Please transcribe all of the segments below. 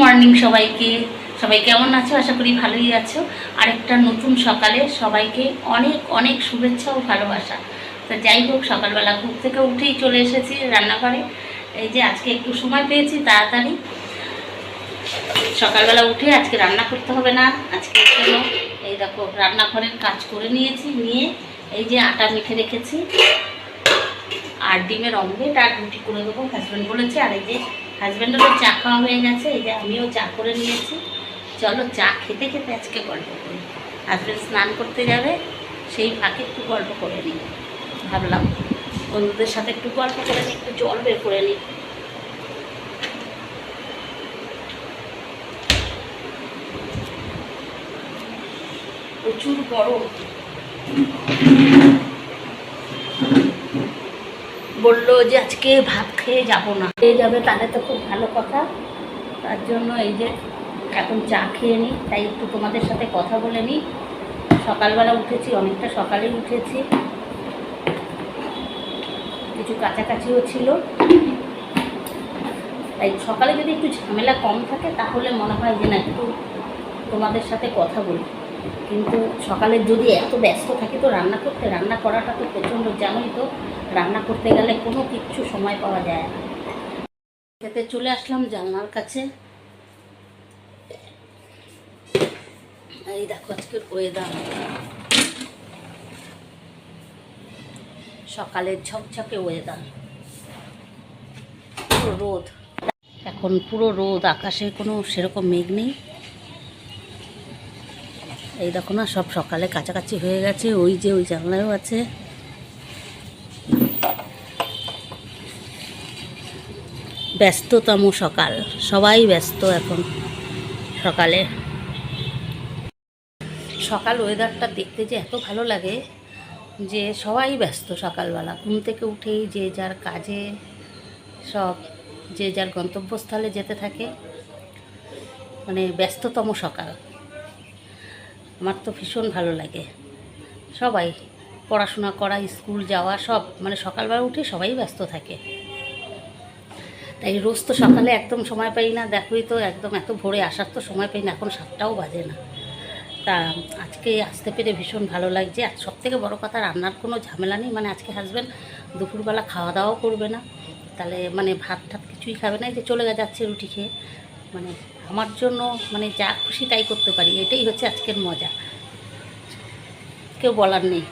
Morning সবাইকে। সবাই কেমন আছো? আশা করি ভালোই আছো। আরেকটা নতুন সকালে সবাইকে অনেক অনেক শুভেচ্ছা ও ভালোবাসা। তা যাই হোক, সকালবেলা ঘুম থেকে উঠেই চলে এসেছি রান্নাঘরে। এই যে আজকে একটু সময় পেয়েছি তাড়াতাড়ি। সকালবেলা উঠে আজকে রান্না করতে হবে না। আজকে জন্য এই দেখো, রান্নাঘরের কাজ করে নিয়েছি, নিয়ে এই যে আটা মেখে রেখেছি। আর ডিমের অমলেট আর রুটি করে দেবো। হাজব্যান্ড বলেছে, আর এই যে হাজব্যান্ডেরও চা খাওয়া হয়ে গেছে, এই যে আমিও চা করে নিয়েছি। চলো চা খেতে খেতে আজকে গল্প করি। হাজব্যান্ড স্নান করতে যাবে, সেই ফাঁকে একটু গল্প করে নিই। ভাবলাম বন্ধুদের সাথে একটু গল্প করে নিই, একটু জল বের করে নিই। প্রচুর গরম। বলল যে আজকে ভাত খেয়ে যাব না। খেয়ে যাবে তাহলে তো খুব ভালো কথা। তার জন্য এই যে এখন চা খেয়ে নিই তাই একটু তোমাদের সাথে কথা বলে নিই সকালবেলা উঠেছি, অনেকটা সকালেই উঠেছি। কিছু কাছাকাছিও ছিল। তাই সকালে যদি একটু ঝামেলা কম থাকে, তাহলে মনে হয় যে না, একটু তোমাদের সাথে কথা বলি। কিন্তু সকালে যদি এত ব্যস্ত থাকি তো রান্না করতে, রান্না করাটা তো প্রচণ্ড জানোই তো। রান্না করতে গেলে কোনো কিচ্ছু সময় পাওয়া যায় না। খেতে চলে আসলাম জানলার কাছে। এই দেখো আজকের ওয়েদার সকালের ঝকঝকে ওয়েদার পুরো রোদ। এখন পুরো রোদ, আকাশে কোনো সেরকম মেঘ নেই। এই দেখো না, সব সকালে কাছাকাছি হয়ে গেছে। ওই যে ওই জানলায়ও আছে। ব্যস্ততম সকাল। সবাই ব্যস্ত এখন সকালে। সকাল ওয়েদারটা দেখতে যে এত ভালো লাগে যে সবাই ব্যস্ত সকালবেলা। ঘুম থেকে উঠেই যে যার কাজে সব, যে যার গন্তব্যস্থলে যেতে থাকে মানে ব্যস্ততম সকাল। আমার তো ভীষণ ভালো লাগে। সবাই পড়াশোনা করা, স্কুল যাওয়া সব মানে সকালবেলা উঠে সবাই ব্যস্ত থাকে। তাই রোজ তো সকালে একদম সময় পাই না। দেখোই তো একদম এত ভোরে আসার তো সময় পাই না, এখন সাতটাও বাজে না। তা আজকে আসতে পেরে ভীষণ ভালো লাগছে। আর সব থেকে বড়ো কথা, রান্নার কোনো ঝামেলা নেই। মানে আজকে হাজব্যান্ড দুপুরবেলা খাওয়া দাওয়াও করবে না। তাহলে মানে ভাত টাত কিছুই খাবে না। যে চলে যাচ্ছে রুটি খেয়ে। মানে আমার জন্য মানে যা খুশি তাই করতে পারি। এটাই হচ্ছে আজকের মজা। কেউ বলার নেই।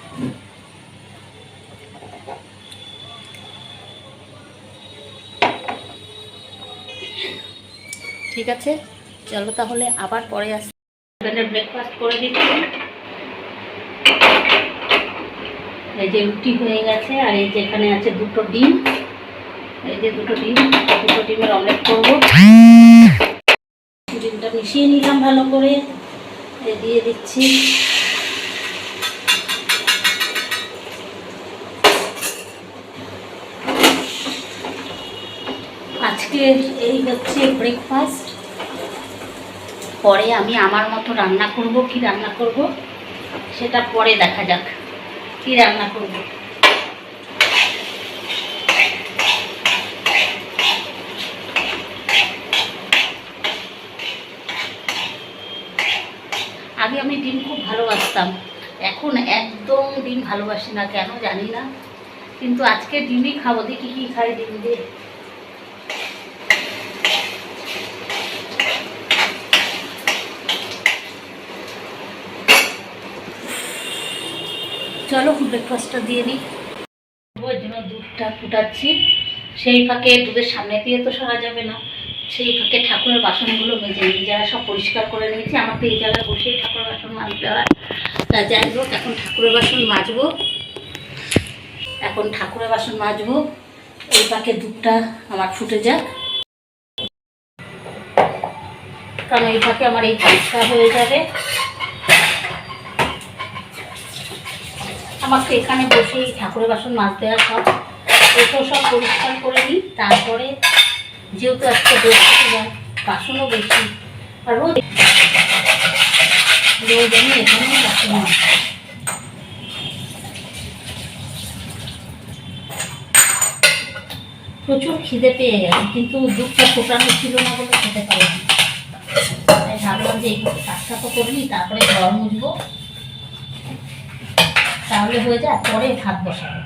ঠিক আছে? চলো তাহলে আবার পরে আসছি ব্রেকফাস্ট করে দিচ্ছি। এই যে রুটি হয়ে গেছে, আর এই যে এখানে আছে দুটো ডিম। এই যে দুটো ডিম, দুটো ডিমের অমলেট করব। ডিমটা মিশিয়ে নিলাম ভালো করে। দিয়ে দিচ্ছি আজকে এই হচ্ছে ব্রেকফাস্ট পরে আমি আমার মতো রান্না করব, কি রান্না করব? সেটা পরে দেখা যাক, কি রান্না করব? আগে আমি ডিম খুব ভালোবাসতাম, এখন একদম ডিম ভালোবাসি না, কেন জানি না। কিন্তু আজকে ডিমই খাব, দেখি কি খাই ডিম দিয়ে। চলো ব্রেকফাস্টটা দিয়ে নিই ওই জন্য দুধটা ফুটাচ্ছি। সেই ফাঁকে দুধের সামনে দিয়ে তো সরা যাবে না। সেই ফাঁকে ঠাকুরের বাসনগুলো মেজে নিই। যারা সব পরিষ্কার করে নিয়েছি, আমার তো এই জায়গায় বসেই ঠাকুরের বাসন মাজতে হয়। তা যাই হোক, এখন ঠাকুরের বাসন মাজবো। এখন ঠাকুরের বাসন মাজবো। এই ফাঁকে দুধটা আমার ফুটে যাক। কারণ এই ফাঁকে আমার এই কাজটা হয়ে যাবে। আমাকে এখানে বসেই ঠাকুরের বাসন মাজতে হয় সব। এতো সব পরিষ্কার করে নিই, তারপরে যেহেতু আজকে বৃহস্পতিবার, বাসনও বেশি। আর রোজ রোজ আমি এখানে বাসন প্রচুর খিদে পেয়ে গেছে, কিন্তু দুধটা ফোটানো ছিল না বলে খেতে পারিনি। যে এই কাজটা তো করলি তারপরে ঘর মুছবো। তাহলে হয়ে যায়, পরে ভাত বসাবো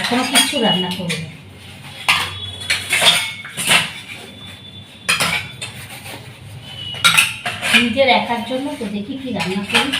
এখনও কিচ্ছু রান্না করব। নিজের একার জন্য তো দেখি কি রান্না করি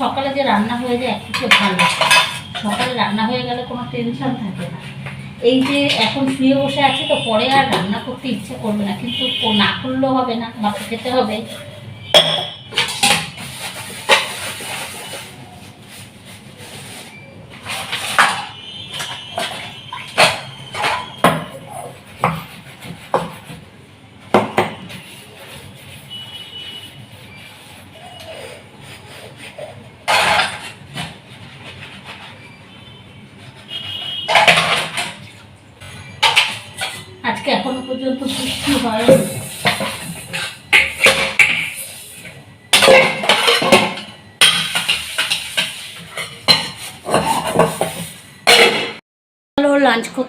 সকালে যে রান্না হয়ে যায় একদিকে ভালো সকালে রান্না হয়ে গেলে কোনো টেনশন থাকে না। এই যে এখন শুয়ে বসে আছে তো, পরে আর রান্না করতে ইচ্ছে করবে না, কিন্তু না করলেও হবে না মাকে খেতে হবে।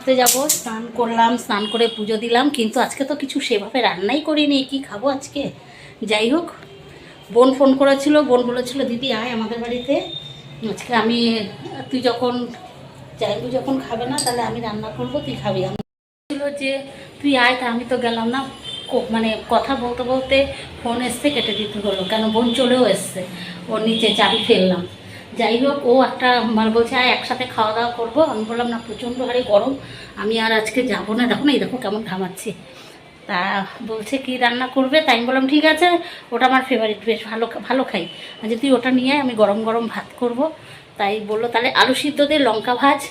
করতে যাব, স্নান করলাম, স্নান করে পুজো দিলাম, কিন্তু আজকে তো কিছু সেভাবে রান্নাই করিনি। কি খাব আজকে? যাই হোক, বোন ফোন করেছিল, বোন বলেছিল, দিদি, আয় আমাদের বাড়িতে। আজকে আমি, তুই যখন যাইবু যখন খাবে না, তাহলে আমি রান্না করব, তুই খাবি। আমি যে, তুই আয়, তা আমি তো গেলাম না। মানে কথা বলতে বলতে ফোন এসছে, কেটে দিতে হলো। কেন? বোন চলেও এসছে। ওর নিচে চাবি ফেললাম। যাই হোক ও একটা বলছে, আয়, একসাথে খাওয়া দাওয়া করব। আমি বললাম, না, প্রচণ্ড হারে গরম। আমি আর আজকে যাব না। দেখো না, এই দেখো কেমন ঘামাচ্ছি। তা বলছে, কি রান্না করবে? তাই আমি বললাম, ঠিক আছে, ওটা আমার ফেভারিট বেশ ভালো ভালো খাই। আর যদি ওটা নিয়ে আমি গরম গরম ভাত করব। তাই বলল, তাহলে আলু সিদ্ধ দিয়ে লঙ্কা ভাজ।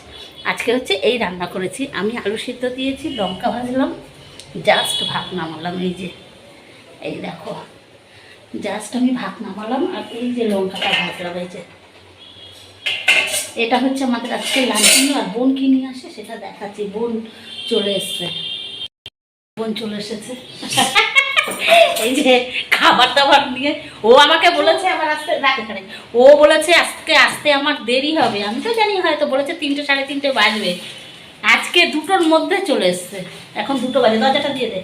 আজকে হচ্ছে এই রান্না করেছি। আমি আলু সিদ্ধ দিয়েছি, লঙ্কা ভাজলাম জাস্ট ভাত নামালাম, এই যে। এই দেখো জাস্ট আমি ভাত নামালাম, আর এই যে লঙ্কাটা ভাজলাম, এই যে। এটা হচ্ছে আমাদের আজকে লাঞ্চ আর বোন কি নিয়ে আসে সেটা দেখাচ্ছি। বোন চলে এসছে। বোন চলে এসেছে। এই যে খাবার দাবার নিয়ে। ও আমাকে বলেছে আমার আসতে রাখ এখানে। ও বলেছে আজকে আসতে আমার দেরি হবে। আমি তো জানি হয়তো বলেছে তিনটে, সাড়ে তিনটে বাজবে। আজকে দুটোর মধ্যে চলে এসছে। এখন দুটো বাজে, দরজাটা দিয়ে দে।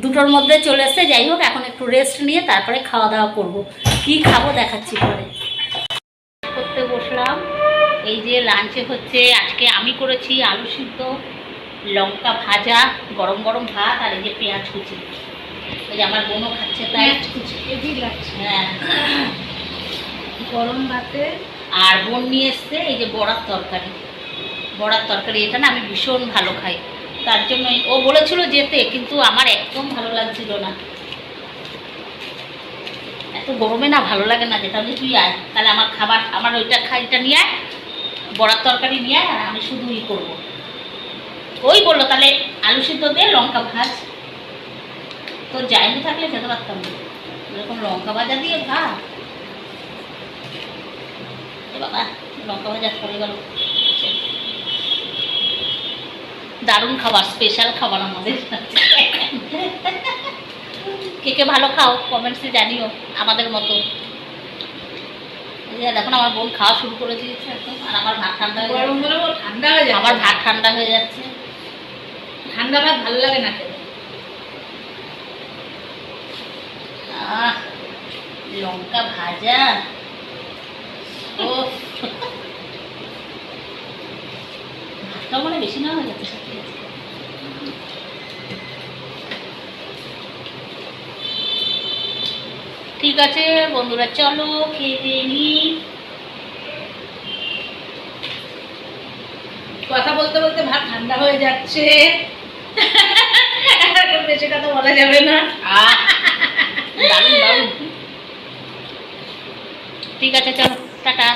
দুটোর মধ্যে চলে এসছে। যাই হোক, এখন একটু রেস্ট নিয়ে তারপরে খাওয়া দাওয়া করব। কি খাব দেখাচ্ছি পরে। এই যে লাঞ্চে হচ্ছে আজকে আমি করেছি আলু সিদ্ধ লঙ্কা ভাজা গরম গরম ভাত আর এই যে পেঁয়াজ কুচি। ওই যে আমার বোনও খাচ্ছে তাই। হ্যাঁ। গরম ভাতে। আর বোন নিয়ে এসছে এই যে বড়ার তরকারি। বড়ার তরকারি এটা না আমি ভীষণ ভালো খাই। তার জন্যই ও বলেছিল যেতে কিন্তু আমার একদম ভালো লাগছিল না। এত গরমে না ভালো লাগে না যেটা আমি তুই আয় তাহলে আমার খাবার আমার ওইটা খাইটা নিয়ে আয় বড়ার তরকারি নিয়ে আর আমি শুধু ই করব। ওই বলল, তাহলে আলু সিদ্ধ দিয়ে লঙ্কা ভাজ। তোর জায়গা থাকলে খেতে পারতাম না। এরকম লঙ্কা ভাজা দিয়ে এ বাবা, লঙ্কা ভাজা পড়ে গেল। দারুণ খাবার স্পেশাল খাবার আমাদের। কে কে ভালো খাও কমেন্টসে জানিও আমাদের মতো। দেখুন আমার বোন খাওয়া শুরু করে দিয়েছে আর আমার ভাত ঠান্ডা হয়ে ঠান্ডা হয়ে আমার ভাত ঠান্ডা হয়ে যাচ্ছে। ঠান্ডা ভাত ভালো লাগে না খেতে। লঙ্কা ভাজা। ও ভাতটা মানে বেশি না হয়ে যাচ্ছে ঠিক আছে বন্ধুরা চলো খেয়ে দিয়ে নি কথা বলতে বলতে ভাত ঠান্ডা হয়ে যাচ্ছে। এখন বেশি কথা বলা যাবে না। ঠিক আছে চলো টাটা।